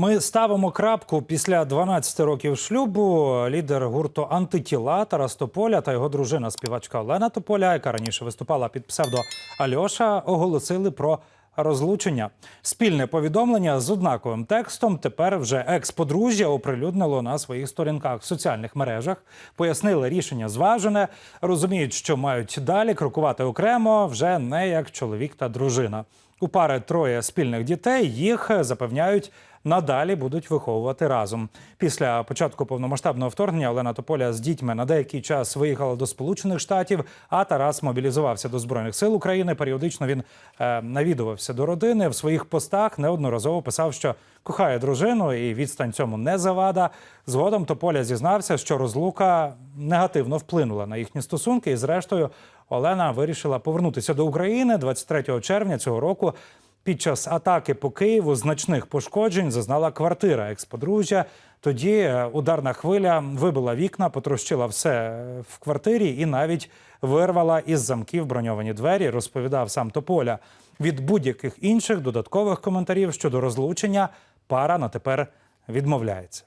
Ми ставимо крапку після 12 років шлюбу. Лідер гурту антитіла Тарас Тополя та його дружина, співачка Олена Тополя, яка раніше виступала під псевдо Альоша, оголосили про розлучення. Спільне повідомлення з однаковим текстом тепер вже екс-подружжя оприлюднило на своїх сторінках в соціальних мережах. Пояснили рішення зважене, розуміють, що мають далі крокувати окремо вже не як чоловік та дружина. У пари троє спільних дітей їх запевняють. Надалі будуть виховувати разом. Після початку повномасштабного вторгнення Олена Тополя з дітьми на деякий час виїхала до Сполучених Штатів, а Тарас мобілізувався до збройних сил України. Періодично він е, навідувався до родини. В своїх постах неодноразово писав, що кохає дружину, і відстань цьому не завада. Згодом Тополя зізнався, що розлука негативно вплинула на їхні стосунки, і зрештою Олена вирішила повернутися до України 23 червня цього року. Під час атаки по Києву значних пошкоджень зазнала квартира експодружжя. Тоді е, ударна хвиля вибила вікна, потрощила все е, в квартирі і навіть вирвала із замків броньовані двері. Розповідав сам Тополя. Від будь-яких інших додаткових коментарів щодо розлучення пара на тепер відмовляється.